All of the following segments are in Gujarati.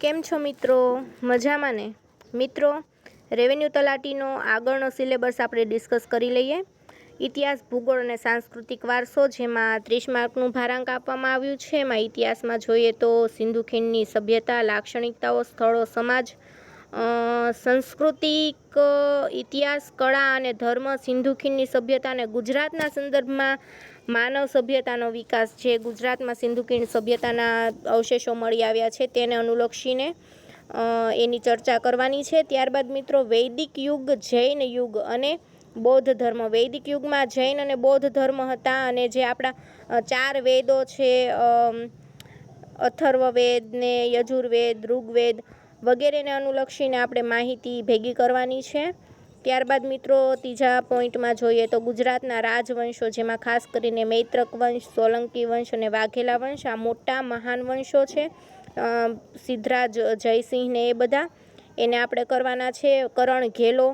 કેમ છો મિત્રો? મજામાં ને? મિત્રો રેવન્યુ તલાટીનો આગળનો સિલેબસ આપણે ડિસ્કસ કરી લઈએ. ઇતિહાસ, ભૂગોળ અને સાંસ્કૃતિક વારસો જેમાં ત્રીસ માર્કનું ભારાંક આપવામાં આવ્યું છે. એમાં ઇતિહાસમાં જોઈએ તો સિંધુ ખીણની સભ્યતા, લાક્ષણિકતાઓ, સ્થળો, સમાજ સંસ્કૃતિક ઇતિહાસ, કળા અને ધર્મ સિંધુ ખીણની સભ્યતા અને ગુજરાતના સંદર્ભમાં માનવ સભ્યતાનો વિકાસ જે ગુજરાતમાં સિંધુ ખીણ સભ્યતાના અવશેષો મળી આવ્યા છે તેને અનુલક્ષીને એની ચર્ચા કરવાની છે. ત્યારબાદ મિત્રો, વૈદિક યુગ, જૈન યુગ અને બૌદ્ધ ધર્મ. વૈદિક યુગમાં જૈન અને બૌદ્ધ ધર્મ હતા અને જે આપણા ચાર વેદો છે અથર્વવેદ ને યજુર્વેદ, ઋગ્વેદ વગેરેને અનુલક્ષીને આપણે માહિતી ભેગી કરવાની છે. ત્યારબાદ મિત્રો ત્રીજા પોઈન્ટમાં જોઈએ તો ગુજરાતના રાજવંશો, જેમાં ખાસ કરીને મૈત્રક વંશ, સોલંકી વંશ અને વાઘેલા વંશ, આ મોટા મહાન વંશો છે. સિદ્ધરાજ જયસિંહ ને એ બધા. એને આપણે કરવાના છે કરણ ઘેલો,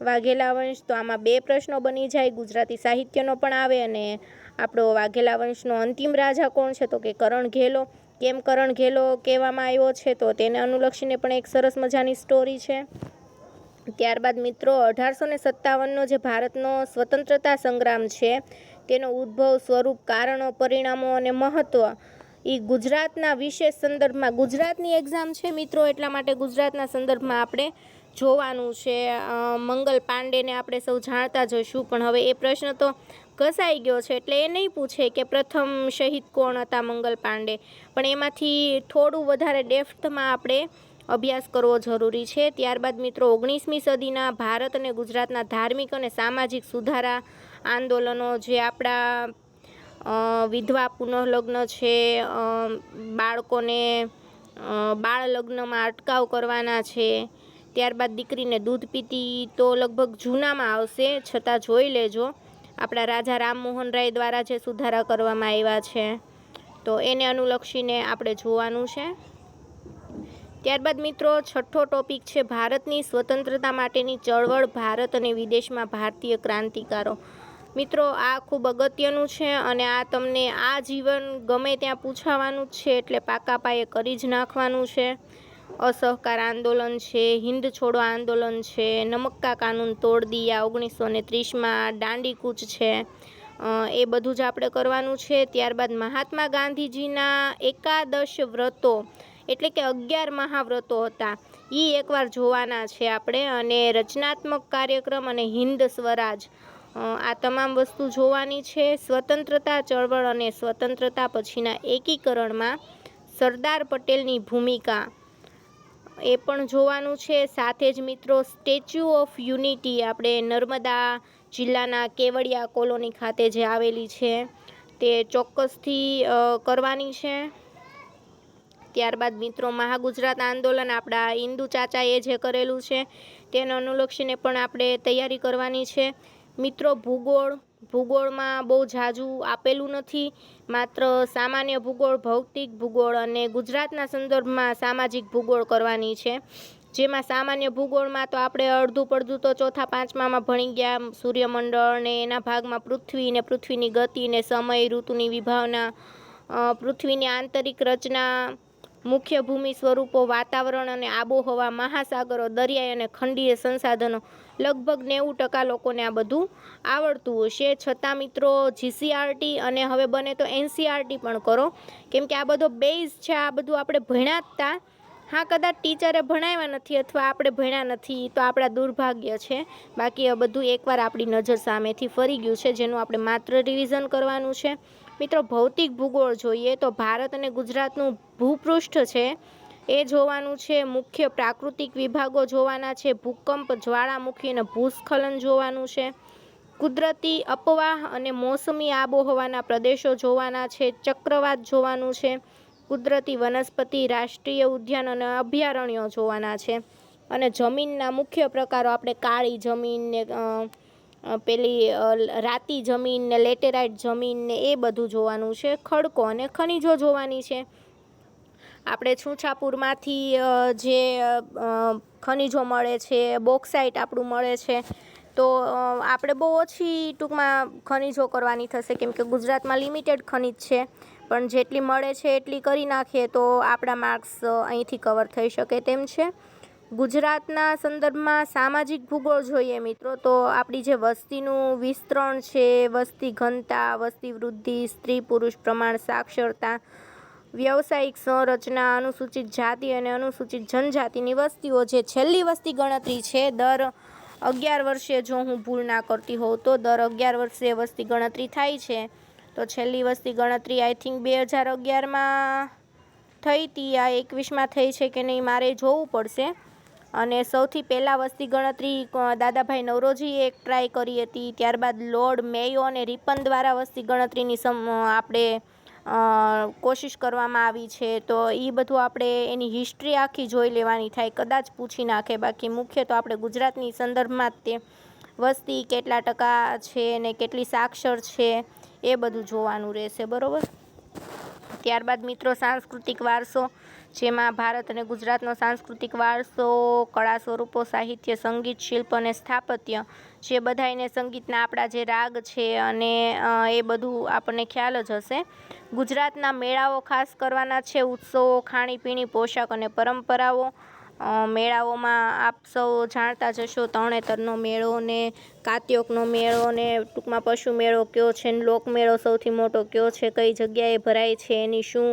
વાઘેલા વંશ. તો આમાં બે પ્રશ્નો બની જાય. ગુજરાતી સાહિત્યનો પણ આવે અને આપણો વાઘેલા વંશનો અંતિમ રાજા કોણ છે? તો કે કરણ ઘેલો. કેમ કરણ ઘેલો કહેવામાં આવ્યો છે? તો તેને અનુલક્ષીને પણ એક સરસ મજાની સ્ટોરી છે. ત્યારબાદ મિત્રો અઢારસો ને સત્તાવનનો જે ભારતનો સ્વતંત્રતા સંગ્રામ છે, તેનો ઉદ્ભવ સ્વરૂપ, કારણો, પરિણામો અને મહત્ત્વ એ ગુજરાતના વિશેષ સંદર્ભમાં, ગુજરાતની એક્ઝામ છે મિત્રો, એટલા માટે ગુજરાતના સંદર્ભમાં આપણે જોવાનું છે. મંગલ પાંડેને આપણે સૌ જાણતા જઈશું પણ હવે એ પ્રશ્ન તો ઘસાઈ ગયો છે, એટલે એ નહીં પૂછે કે પ્રથમ શહીદ કોણ હતા મંગલ પાંડે. પણ એમાંથી થોડું વધારે ડેફ્થમાં આપણે અભ્યાસ કરવો જરૂરી છે. ત્યારબાદ મિત્રો, ઓગણીસમી સદીના ભારત અને ગુજરાતના ધાર્મિક અને સામાજિક સુધારા આંદોલનો જે આપણા વિધવા પુનઃલગ્ન છે બાળકોને બાળ લગ્નમાં અટકાવ કરવાના છે. ત્યારબાદ દીકરીને દૂધ પીતી તો લગભગ જૂનામાં આવશે, છતાં જોઈ લેજો. આપણા રાજા રામમોહન રાય દ્વારા જે સુધારા કરવામાં આવ્યા છે. તો એને અનુલક્ષીને આપણે જોવાનું છે. ત્યારબાદ મિત્રો, છઠ્ઠો ટોપિક છે ભારતની સ્વતંત્રતા માટેની ચળવળ ભારત અને વિદેશમાં ભારતીય ક્રાંતિકારો. મિત્રો, આ ખૂબ અગત્યનું છે અને આ તમને આ જીવન ગમે ત્યાં પૂછાવાનું જ છે એટલે પાકા પાયે કરી જ નાખવાનું છે. અસહકાર આંદોલન છે હિન્દ છોડો આંદોલન છે, નમક્કા કાનૂન તોડ દિયા ઓગણીસો ને ત્રીસમાં દાંડીકૂચ છે. એ બધું જ આપણે કરવાનું છે. ત્યારબાદ મહાત્મા ગાંધીજીના એકાદશ વ્રતો એટલે કે અગિયાર મહાવ્રતો હતા. એ એકવાર જોવાના છે આપણે અને રચનાત્મક કાર્યક્રમ અને હિન્દ સ્વરાજ. આ તમામ વસ્તુ જોવાની છે. સ્વતંત્રતા, ચળવળ અને સ્વતંત્રતા પછીના એકીકરણમાં સરદાર પટેલની ભૂમિકા. એ પણ જોવાનું છે. સાથે જ મિત્રો, સ્ટેચ્યુ ઓફ યુનિટી આપણે નર્મદા જિલ્લાના કેવડિયા કોલોની ખાતે જે આવેલી છે, તે ચોક્કસથી કરવાની છે. ત્યારબાદ મિત્રો મહાગુજરાત આંદોલન આપણા ઇન્દુ ચાચાએ જે કરેલું છે, તેને અનુલક્ષીને પણ આપણે તૈયારી કરવાની છે. મિત્રો, ભૂગોળ, ભૂગોળમાં બહુ ઝાઝું આપેલું નથી. માત્ર સામાન્ય ભૂગોળ, ભૌતિક ભૂગોળ અને ગુજરાતના સંદર્ભમાં સામાજિક ભૂગોળ કરવાની છે. જેમાં સામાન્ય ભૂગોળમાં તો આપણે અડધું પડધું તો ચોથા પાંચમામાં ભણી ગયા સૂર્યમંડળ ને એના ભાગમાં પૃથ્વી ને પૃથ્વીની ગતિ ને સમય, ઋતુની વિભાવના પૃથ્વીની આંતરિક રચના મુખ્ય ભૂમિ સ્વરૂપો વાતાવરણ અને આબોહવા મહાસાગરો, દરિયાઈ અને ખંડીય સંસાધનો. લગભગ નેવું ટકા લોકોને આ બધું આવડતું હશે. છતાં મિત્રો જીસીઆરટી અને હવે બને તો એનસીઆરટી પણ કરો. કેમ કે આ બધો બેઝ છે, આ બધું આપણે ભણ્યા જ તા હા, કદાચ ટીચરે ભણાવ્યા નથી અથવા આપણે ભણ્યા નથી, તો આપણા દુર્ભાગ્ય છે. બાકી આ બધું એકવાર આપણી નજર સામેથી ફરી ગયું છે, જેનું આપણે માત્ર રિવિઝન કરવાનું છે. મિત્રો, ભૌતિક ભૂગોળ જોઈએ તો ભારત અને ગુજરાતનું ભૂપૃષ્ઠ છે. એ જોવાનું છે, મુખ્ય પ્રાકૃતિક વિભાગો જોવાના છે, ભૂકંપ, જ્વાળામુખી અને ભૂસ્ખલન જોવાનું છે. કુદરતી અપવાહ અને મોસમી આબોહવાના પ્રદેશો જોવાના છે, ચક્રવાત જોવાનું છે, કુદરતી વનસ્પતિ, રાષ્ટ્રીય ઉદ્યાન અને અભયારણ્યો જોવાના છે. અને જમીનના મુખ્ય પ્રકારો, આપણે કાળી જમીન ને પેલી રાતી જમીન ને લેટેરાઇટ જમીન ને એ બધું જોવાનું છે, ખડકો અને ખનિજો જોવાની છે. આપણે છૂછાપુરમાંથી જે ખનિજો મળે છે, બોક્સાઇટ આપણું મળે છે, તો આપણે બહુ ઓછી ટૂંકમાં ખનિજો કરવાની થશે, કેમ કે ગુજરાતમાં લિમિટેડ ખનિજ છે, પણ જેટલી મળે છે એટલી કરી નાખીએ તો આપણા માર્ક્સ અહીંથી કવર થઈ શકે તેમ છે. ગુજરાતના સંદર્ભમાં સામાજિક ભૂગોળ જોઈએ મિત્રો, તો આપણી જે વસ્તીનું વિસ્તરણ છે, વસ્તી ઘનતા, વસ્તી વૃદ્ધિ, સ્ત્રી પુરુષ પ્રમાણ, સાક્ષરતા, વ્યવસાયિક સંરચના, અનુસૂચિત જાતિ અને અનુસૂચિત જનજાતિની વસ્તીઓ જે છેલ્લી વસ્તી ગણતરી છે, દર અગિયાર વર્ષે જો હું ભૂલ ના કરતી હોઉં, તો દર અગિયાર વર્ષે વસ્તી ગણતરી થાય છે. તો છેલ્લી વસ્તી ગણતરી આઈ થિંક બે હજાર અગિયારમાં થઈ હતી આ એકવીસમાં થઈ છે કે નહીં, મારે જોવું પડશે. અને સૌથી પહેલાં વસ્તી ગણતરી દાદાભાઈ નવરોજીએ એક ટ્રાય કરી હતી. ત્યારબાદ લોર્ડ મેયો અને રિપન દ્વારા વસ્તી ગણતરીની સમ આપણે કોશિશ કરવામાં આવી છે. તો એ બધું આપણે એની હિસ્ટ્રી આખી જોઈ લેવાની થાય. કદાચ પૂછી નાખે. બાકી મુખ્ય તો આપણે ગુજરાતની સંદર્ભમાં જ તે વસ્તી કેટલા ટકા છે ને કેટલી સાક્ષર છે એ બધું જોવાનું રહેશે. બરાબર? ત્યારબાદ મિત્રો, સાંસ્કૃતિક વારસો. જેમાં ભારત અને ગુજરાતનો સાંસ્કૃતિક વારસો, કળા સ્વરૂપો, સાહિત્ય, સંગીત, શિલ્પ અને સ્થાપત્ય, જે બધાયને સંગીતના આપણા જે રાગ છે અને એ બધું આપણને ખ્યાલ જ હશે. ગુજરાતના મેળાઓ ખાસ કરવાના છે ઉત્સવો, ખાણીપીણી, પોશાક અને પરંપરાઓ. મેળાઓમાં આપ સૌ જાણતા જશો તરણેતરનો મેળો ને કાત્યોકનો મેળો ને ટૂંકમાં પશુ મેળો કયો છે લોકમેળો સૌથી મોટો કયો છે, કઈ જગ્યાએ ભરાય છે, એની શું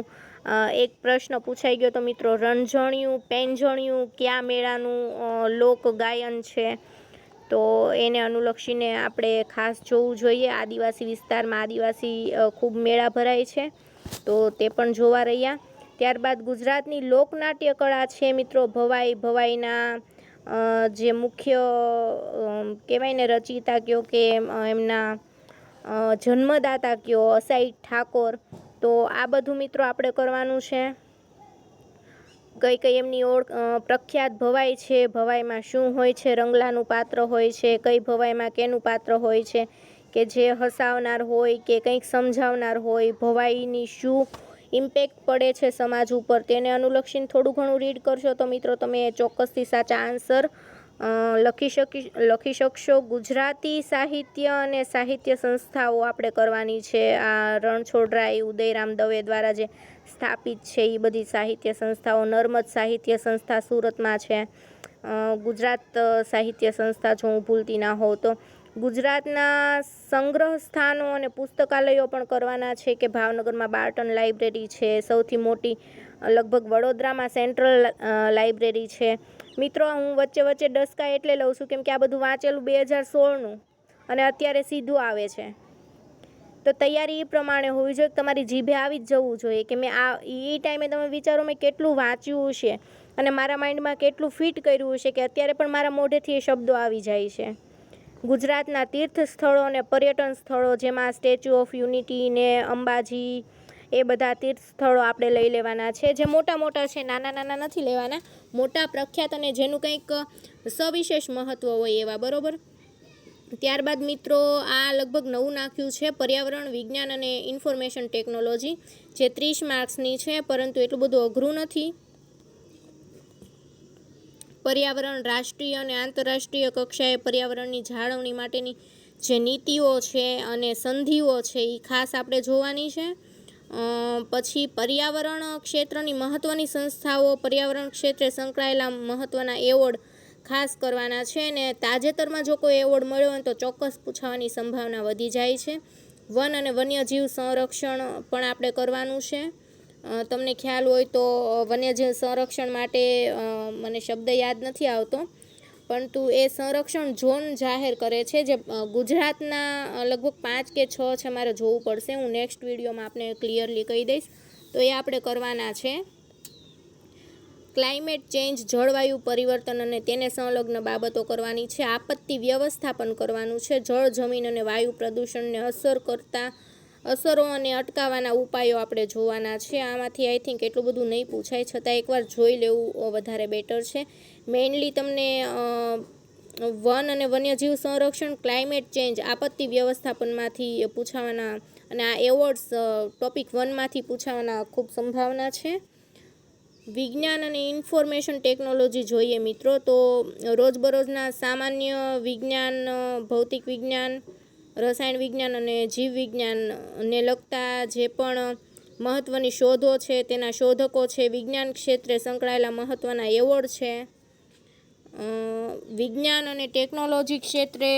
એક પ્રશ્ન પૂછાઈ ગયો તો મિત્રો રણઝણિયું પેંજણિયું કયા મેળાનું લોક ગાયન છે? તો એને અનુલક્ષીને આપણે ખાસ જોવું જોઈએ. આદિવાસી વિસ્તારમાં આદિવાસી ખૂબ મેળા ભરાય છે. તો તે પણ જોવા રહ્યા. ત્યારબાદ ગુજરાતની લોકનાટ્ય કળા છે મિત્રો, ભવાઈ ભવાઈના જે મુખ્ય કહેવાય ને રચિતા કયો કે એમના જન્મદાતા કયો, અસાઈ ઠાકોર તો આ બધું મિત્રો આપણે કરવાનું છે. કઈ કઈ એમની ઓળ પ્રખ્યાત ભવાઈ છે, ભવાઈમાં શું હોય છે, રંગલાનું પાત્ર હોય છે, કઈ ભવાઈમાં કેનું પાત્ર હોય છે, કે જે હસાવનાર હોય, કે કંઈક સમજાવનાર હોય, ભવાઈની શું ઇમ્પેક્ટ પડે છે સમાજ ઉપર, તેને અનુલક્ષીને થોડું ઘણું રીડ કરશો તો મિત્રો તમે ચોક્કસથી સાચા આન્સર લખી શકી લખી શકશો. ગુજરાતી સાહિત્ય અને સાહિત્ય સંસ્થાઓ આપણે કરવાની છે. આ રણછોડરાય ઉદયરામ દવે દ્વારા જે સ્થાપિત છે એ બધી સાહિત્ય સંસ્થાઓ, નર્મદ સાહિત્ય સંસ્થા સુરતમાં છે. ગુજરાત સાહિત્ય સંસ્થા જો હું ભૂલતી ના હોઉં તો. ગુજરાતના સંગ્રહ સ્થાનો અને પુસ્તકાલયો પણ કરવાના છે કે ભાવનગરમાં બાર્ટન લાઇબ્રેરી છે. સૌથી મોટી લગભગ વડોદરામાં સેન્ટ્રલ લાઇબ્રેરી છે. મિત્રો, હું વચ્ચે વચ્ચે ડસકા એટલે લઉં છું કેમ કે આ બધું વાંચેલું બે હજાર સોળનું અને અત્યારે સીધું આવે છે. તો તૈયારી એ પ્રમાણે હોવી જોઈએ તમારી જીભે આવી જ જવું જોઈએ કે મેં આ, એ ટાઈમે તમે વિચારો મેં કેટલું વાંચ્યું છે અને મારા માઇન્ડમાં કેટલું ફિટ કર્યું છે કે અત્યારે પણ મારા મોઢેથી એ શબ્દો આવી જાય છે. ગુજરાતના તીર્થ સ્થળો અને પર્યટન સ્થળો જેમાં સ્ટેચ્યુ ઓફ યુનિટી ને અંબાજી એ બધા તીર્થ સ્થળો આપણે લઈ લેવાના છે. જે મોટા મોટા છે, નાના નાના નથી લેવાના. મોટા પ્રખ્યાત અને જેનું કંઈક સવિશેષ મહત્ત્વ હોય એવા, બરાબર? ત્યારબાદ મિત્રો, આ લગભગ નવું નાખ્યું છે, પર્યાવરણ વિજ્ઞાન અને ઇન્ફોર્મેશન ટેકનોલોજી, જે ત્રીસ માર્ક્સની છે, પરંતુ એટલું બધું અઘરું નથી. પર્યાવરણ રાષ્ટ્રીય અને આંતરરાષ્ટ્રીય કક્ષાએ પર્યાવરણની જાળવણી માટેની જે નીતિઓ છે અને સંધિઓ છે એ ખાસ આપણે જોવાની છે. પછી પર્યાવરણ ક્ષેત્રની મહત્ત્વની સંસ્થાઓ, પર્યાવરણ ક્ષેત્રે સંકળાયેલા મહત્ત્વના એવોર્ડ ખાસ કરવાના છે અને તાજેતરમાં જો કોઈ એવોર્ડ મળ્યો હોય તો ચોક્કસ પૂછાવાની સંભાવના વધી જાય છે. વન અને વન્યજીવ સંરક્ષણ પણ આપણે કરવાનું છે. તમને ખ્યાલ હોય તો વન્યજીવ સંરક્ષણ માટે મને શબ્દ યાદ નથી આવતો. પરંતુ એ સંરક્ષણ ઝોન જાહેર કરે છે જે ગુજરાતના લગભગ પાંચ કે છ છે મારે જોવું પડશે. હું નેક્સ્ટ વિડીયોમાં આપને ક્લિયરલી કહી દઈશ. તો એ આપણે કરવાના છે. ક્લાઇમેટ ચેન્જ, જળવાયુ પરિવર્તન અને તેને સંલગ્ન બાબતો કરવાની છે. આપત્તિ વ્યવસ્થાપન કરવાનું છે. જળ, જમીન અને વાયુ પ્રદૂષણને અસર કરતા અસરો અને અટકાવવાના ઉપાયો આપણે જોવાના છે. આમાંથી આઈ થિંક એટલું બધું નહીં પૂછાય. છતાં એકવાર જોઈ લેવું વધારે બેટર છે. મેઇનલી તમને વન અને વન્યજીવ સંરક્ષણ ક્લાઇમેટ ચેન્જ આપત્તિ વ્યવસ્થાપનમાંથી પૂછાવાના અને આ એવોર્ડ્સ ટોપિક વનમાંથી પૂછાવાના ખૂબ સંભાવના છે. વિજ્ઞાન અને ઇન્ફોર્મેશન ટેકનોલોજી જોઈએ મિત્રો. તો રોજબરોજના સામાન્ય વિજ્ઞાન ભૌતિક વિજ્ઞાન રસાયણ વિજ્ઞાન અને જીવ વિજ્ઞાનને લગતા જે પણ મહત્ત્વની શોધો છે, તેના શોધકો છે, વિજ્ઞાન ક્ષેત્રે સંકળાયેલા મહત્ત્વના એવોર્ડ છે. વિજ્ઞાન અને ટેકનોલોજી ક્ષેત્રે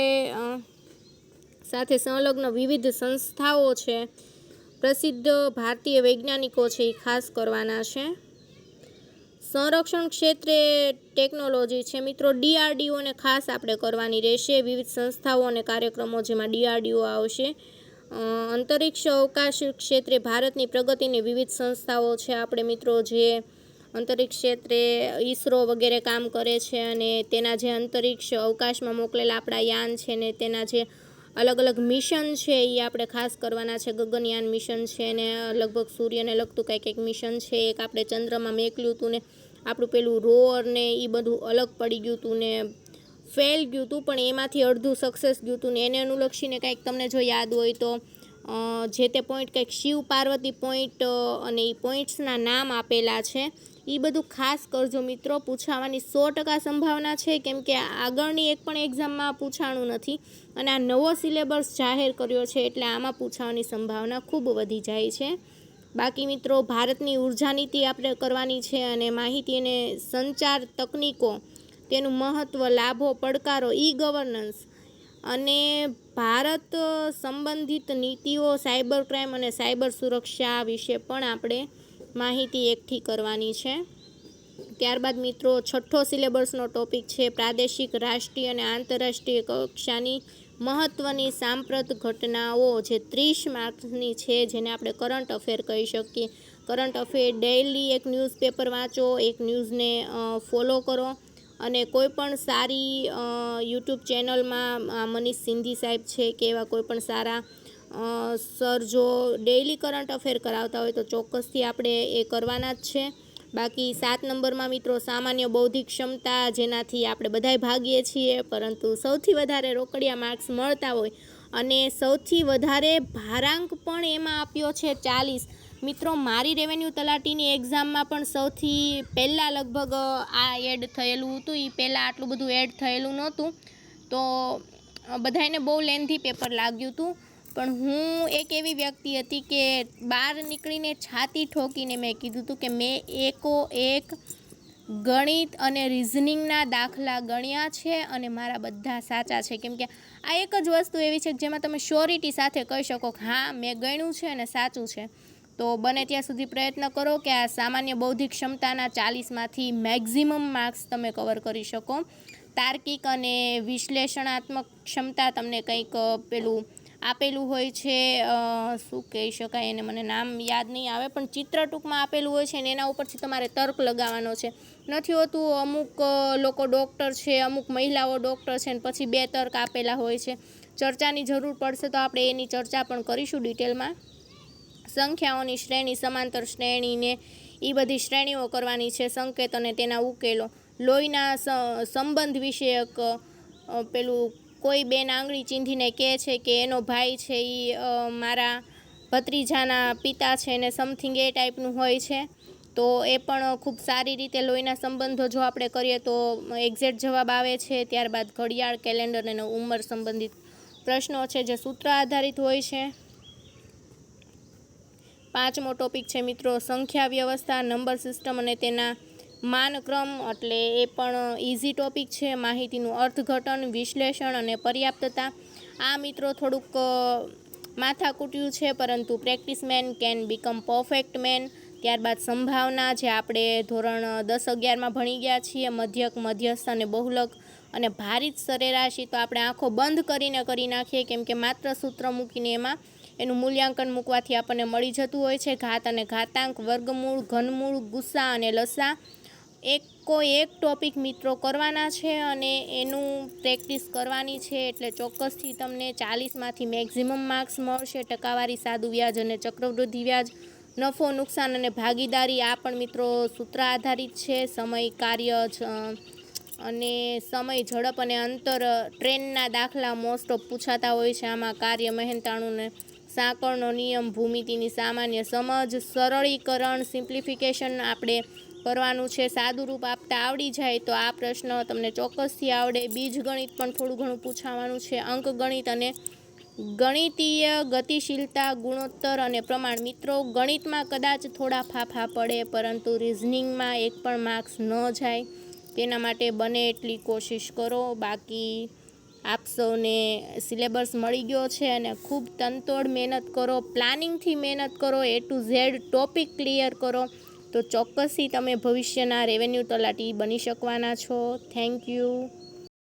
સાથે સંલગ્ન વિવિધ સંસ્થાઓ છે. પ્રસિદ્ધ ભારતીય વૈજ્ઞાનિકો છે એ ખાસ કરવાના છે. સંરક્ષણ ક્ષેત્રે ટેકનોલોજી છે મિત્રો. ડીઆરડીઓને ખાસ આપણે કરવાની રહેશે. વિવિધ સંસ્થાઓ અને કાર્યક્રમો જેમાં ડીઆરડીઓ આવશે. અંતરિક્ષ અવકાશ ક્ષેત્રે ભારતની પ્રગતિની વિવિધ સંસ્થાઓ છે. આપણે મિત્રો જે અંતરિક્ષ ક્ષેત્રે ઈસરો વગેરે કામ કરે છે અને તેના જે અંતરિક્ષ અવકાશમાં મોકલેલા આપણા યાન છે ને તેના જે અલગ અલગ મિશન છે એ આપણે ખાસ કરવાના છે. ગગનયાન મિશન છે ને લગભગ સૂર્યને લગતું કંઈક એક મિશન છે. એક આપણે ચંદ્રમાં મેકલ્યું હતું ને આપણું પેલું રોઅર ને એ બધું અલગ પડી ગયું હતું ને ફેલ ગયું હતું. પણ એમાંથી અડધું સક્સેસ ગયું હતું ને એને અનુલક્ષીને કંઈક તમને જો યાદ હોય તો જે તે પોઈન્ટ કંઈક શિવ પાર્વતી પોઈન્ટ અને એ પોઈન્ટ્સના નામ આપેલા છે. એ બધું ખાસ કરજો મિત્રો, પૂછાવાની સો ટકા સંભાવના છે, કેમ કે આગળની એક પણ એક્ઝામમાં પૂછાણું નથી અને આ નવો સિલેબસ જાહેર કર્યો છે એટલે આમાં પૂછાવાની સંભાવના ખૂબ વધી જાય છે. બાકી મિત્રો, ભારતની ઊર્જા નીતિ આપણે કરવાની છે અને માહિતી અને સંચાર તકનીકો, તેનું મહત્ત્વ લાભો, પડકારો, ઈ ગવર્નન્સ અને ભારત સંબંધિત નીતિઓ, સાયબર ક્રાઇમ અને સાયબર સુરક્ષા વિશે પણ આપણે માહિતી એકઠી કરવાની છે. ત્યારબાદ મિત્રો, છઠ્ઠો સિલેબસનો ટોપિક છે પ્રાદેશિક, રાષ્ટ્રીય અને આંતરરાષ્ટ્રીય કક્ષાની મહત્ત્વની સાંપ્રત ઘટનાઓ જે ત્રીસ માર્ક્સની છે, જેને આપણે કરંટ અફેર કહી શકીએ. કરંટ અફેર ડેઇલી એક ન્યૂઝપેપર વાંચો, એક ન્યૂઝને ફોલો કરો અને કોઈ પણ સારી યુટ્યુબ ચેનલમાં મનીષ સિંધી સાહેબ છે કે એવા કોઈ પણ સારા સર જો ડેઇલી કરંટ અફેર કરાવતા હોય તો ચોક્કસથી આપણે એ કરવાના જ છે. બાકી સાત નંબરમાં મિત્રો સામાન્ય બૌદ્ધિક ક્ષમતા જેનાથી આપણે બધાય ભાગીએ છીએ, પરંતુ સૌથી વધારે રોકડિયા માર્ક્સ મળતા હોય અને સૌથી વધારે ભારાંક પણ એમાં આપ્યો છે ચાલીસ. મિત્રો, મારી રેવન્યુ તલાટીની એક્ઝામમાં પણ સૌથી પહેલાં લગભગ આ એડ થયેલું હતું એ પહેલાં આટલું બધું એડ થયેલું નહોતું. તો બધાને બહુ લેન્ધી પેપર લાગ્યું હતું. પણ હું એક એવી વ્યક્તિ હતી કે બહાર નીકળીને છાતી ઠોકીને મેં કીધું હતું કે મેં એકો એક ગણિત અને રિઝનિંગના દાખલા ગણ્યા છે અને મારા બધા સાચા છે. કેમ કે આ એક જ વસ્તુ એવી છે જેમાં તમે શ્યોરિટી સાથે કહી શકો કે હા, મેં ગણ્યું છે અને સાચું છે. તો બને ત્યાં સુધી પ્રયત્ન કરો કે આ સામાન્ય બૌદ્ધિક ક્ષમતાના ચાલીસમાંથી મેક્ઝિમમ માર્ક્સ તમે કવર કરી શકો. તાર્કિક અને વિશ્લેષણાત્મક ક્ષમતા તમને કંઈક પેલું આપેલું હોય છે શું કહી શકાય એને મને નામ યાદ નહીં આવે, પણ ચિત્ર ટૂંકમાં આપેલું હોય છે ને એના ઉપરથી તમારે તર્ક લગાવવાનો છે. નથી હોતું અમુક લોકો ડૉક્ટર છે, અમુક મહિલાઓ ડૉક્ટર છે ને પછી બે તર્ક આપેલા હોય છે. ચર્ચાની જરૂર પડશે તો આપણે એની ચર્ચા પણ કરીશું ડિટેલમાં. સંખ્યાઓની શ્રેણી, સમાંતર શ્રેણીને એ બધી શ્રેણીઓ કરવાની છે, સંકેત અને તેના ઉકેલો. લોહીના સંબંધ વિષયક પેલું કોઈ બેન આંગળી ચીંધીને કહે છે કે એનો ભાઈ છે એ મારા ભત્રીજાના પિતા છે ને સમથિંગ એ ટાઈપનું હોય છે. તો એ પણ ખૂબ સારી રીતે લોહીના સંબંધો જો આપણે કરીએ તો એક્ઝેક્ટ જવાબ આવે છે. ત્યારબાદ ઘડિયાળ, કેલેન્ડર અને ઉંમર સંબંધિત પ્રશ્નો છે જે સૂત્ર આધારિત હોય છે. પાંચમો ટોપિક છે મિત્રો, સંખ્યા વ્યવસ્થા, નંબર સિસ્ટમ અને તેના માનક્રમ એટલે એ પણ ઇઝી ટોપિક છે, માહિતીનું અર્થઘટન, વિશ્લેષણ અને પર્યાપ્તતા. આ મિત્રો થોડુંક માથાકૂટ્યું છે, પરંતુ practice man can become perfect man ત્યારબાદ સંભાવના જે આપણે ધોરણ દસ અગિયારમાં ભણી ગયા છીએ, મધ્યક, મધ્યસ્થ અને બહુલક. અને ભારિત સરેરાશી તો આપણે આંખો બંધ કરીને કરી નાખીએ, કેમ કે માત્ર સૂત્ર મૂકીને એમાં એનું મૂલ્યાંકન મૂકવાથી આપણને મળી જતું હોય છે. ઘાત અને ઘાતાંક, વર્ગમૂળ, ઘનમૂળ, ગુસ્સા અને લસા. એકો એક ટોપિક મિત્રો કરવાના છે અને એનું પ્રેક્ટિસ કરવાની છે એટલે ચોક્કસથી તમને ચાલીસમાંથી મેક્ઝિમમ માર્ક્સ મળશે. ટકાવારી, સાદું વ્યાજ અને ચક્રવૃદ્ધિ વ્યાજ, નફો, નુકસાન અને ભાગીદારી આ પણ મિત્રો સૂત્ર આધારિત છે. સમય, કાર્ય અને સમય, ઝડપ અને અંતર ટ્રેનના દાખલા મોસ્ટ ઓફ પૂછાતા હોય છે. આમાં કાર્ય મહેનતાણુને સાંકળનો નિયમ, ભૂમિતિની સામાન્ય સમજ, સરળીકરણ સિમ્પ્લિફિકેશન આપણે કરવાનું છે, સાદું રૂપ આપતા આવડી જાય તો આ પ્રશ્ન તમને ચોક્કસથી આવડે. બીજ ગણિત પણ થોડું ઘણું પૂછાવાનું છે. અંક ગણિત અને ગણિતીય ગતિશીલતા, ગુણોત્તર અને પ્રમાણ મિત્રો, ગણિતમાં કદાચ થોડા ફાફા પડે, પરંતુ રિઝનિંગમાં એક પણ માર્ક્સ ન જાય. તેના માટે બને એટલી કોશિશ કરો. બાકી આપ સૌને સિલેબસ મળી ગયો છે અને ખૂબ તનતોડ મહેનત કરો. પ્લાનિંગથી મહેનત કરો. A to Z topic clear કરો. તો ચોક્કસથી તમે ભવિષ્યના રેવન્યુ તલાટી બની શકવાના છો. Thank you